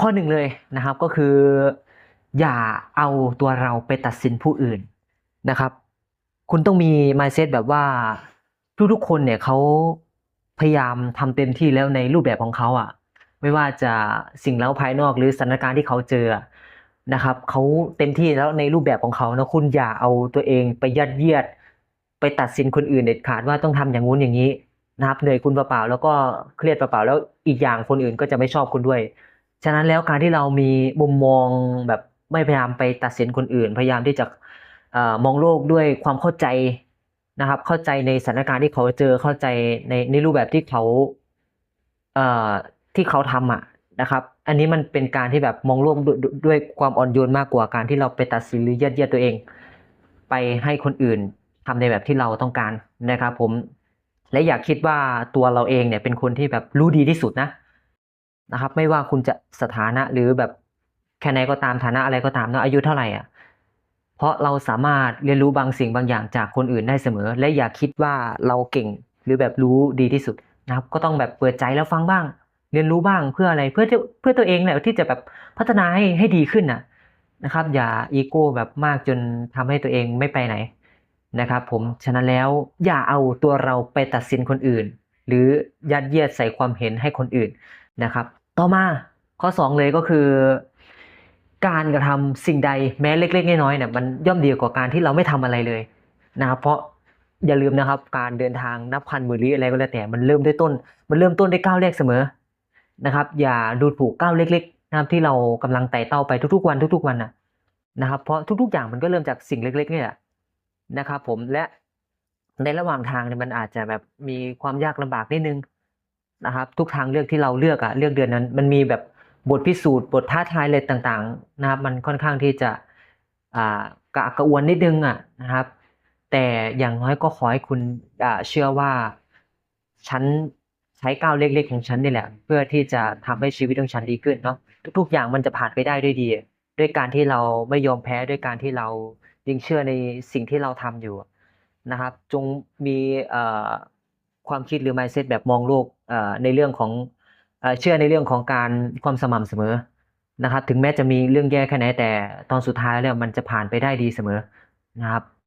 ข้อหนึ่งเลยนะครับก็คือ อย่าเอาตัวเราไปตัดสินผู้อื่นนะครับ คุณต้องมี mindset แบบว่าทุกๆคนเนี่ยเขาพยายามทำเต็มที่แล้วในรูปแบบของเขาอะ ไม่ว่าจะสิ่งเล้าภายนอกหรือสถานการณ์ที่เขาเจอนะครับเขาเต็มที่แล้วในรูปแบบของเขานะคุณอย่าเอาตัวเองไปยัดเยียด ไปตัดสินคนอื่นเด็ดขาดว่าต้องทำอย่างงู้นอย่างนี้นะครับเหนื่อยคุณเปล่าๆแล้วก็เครียดเปล่าๆแล้วอีกอย่างคนอื่นก็จะไม่ชอบคุณด้วย ฉะนั้นแล้วการที่เรามีมุมมองแบบไม่พยายามไปตัดสินคนอื่น พยายามที่จะอมองโลกด้วยความเข้าใจนะครับ เข้าใจในสถานการณ์ที่เขาเจอเข้าใจในในรูปแบบที่เขาเอ่อที่เขาทำอะนะครับ อันนี้มันเป็นการที่แบบมองโลกด้วยด้วยด้วยความอ่อนโยนมากกว่าการที่เราไปตัดสินหรือยัดเยียดตัวเอง ไปให้คนอื่นทำในแบบที่เราต้องการนะครับ ผม และอย่าคิดว่าตัวเราเองเนี่ยเป็นคนที่แบบรู้ดีที่สุดนะ นะครับ ไม่ว่าคุณจะสถานะหรือแบบแค่ไหนก็ตามฐานะอะไรก็ตามเนาะอายุเท่าไหร่อะเพราะเราสามารถเรียนรู้บางสิ่งบางอย่างจากคนอื่นได้เสมอ และอย่าคิดว่าเราเก่งหรือแบบรู้ดีที่สุดนะครับ ก็ต้องแบบเปิดใจแล้วฟังบ้าง เรียนรู้บ้างเพื่ออะไรเพื่อเพื่อตัวเองแหละที่จะแบบพัฒนาให้ให้ดีขึ้นน่ะนะครับ อย่าอีโก้แบบมากจนทำให้ตัวเองไม่ไปไหนนะครับ ผมฉะนั้นแล้วอย่าเอาตัวเราไปตัดสินคนอื่น หรือยัดเยียดใส่ความเห็นให้คนอื่นนะครับ ต่อมาข้อ 2 เลยก็คือ การกระทำสิ่งใดแม้เล็ก ๆ น้อยๆเนี่ยมันย่อมดีกว่าการที่เราไม่ทำอะไรเลยนะครับเพราะอย่าลืมนะครับ การเดินทางนับพันหมื่นลี้อะไรก็แล้วแต่มันเริ่มด้วยต้น มันเริ่มต้นด้วยก้าวแรกเสมอนะครับ อย่าดูถูกก้าวเล็ก ๆ นะครับที่เรากำลังไต่เต้าไปทุกๆวันทุก ๆวันนะนะครับเพราะทุกๆอย่างมันก็เริ่มจากสิ่งเล็ก ๆ นี่แหละนะครับ ผมและในระหว่างทางเนี่ยมันอาจจะแบบมีความยากลำบากนิดนึง นะครับ ทุกทางเลือกที่เราเลือกอะเลือกเดือนนั้น มันมีแบบบทพิสูจน์บทท้าทายอะไรต่างๆ นะครับ มันค่อนข้างที่จะอ่ากระอักกระอวนนิดนึงอะนะครับ แต่อย่างน้อยก็ขอให้คุณอ่าเชื่อว่าฉันใช้ก้าวเล็กๆของฉันนี่แหละ เพื่อที่จะทำให้ชีวิตของฉันดีขึ้นเนาะทุก ๆ อย่างมันจะผ่านไปได้ด้วยดี ด้วยการที่เราไม่ยอมแพ้ด้วยการที่เรายังเชื่อในสิ่งที่เราทำอยู่นะครับ จงมีเอ่อ ความคิดหรือ mindset แบบมองโลกในเรื่องของเอ่อเชื่อในเรื่องของการความสม่ำเสมอนะครับ ถึงแม้จะมีเรื่องแย่แค่ไหนแต่ตอนสุดท้ายแล้วมันจะผ่านไปได้ดีเสมอนะครับ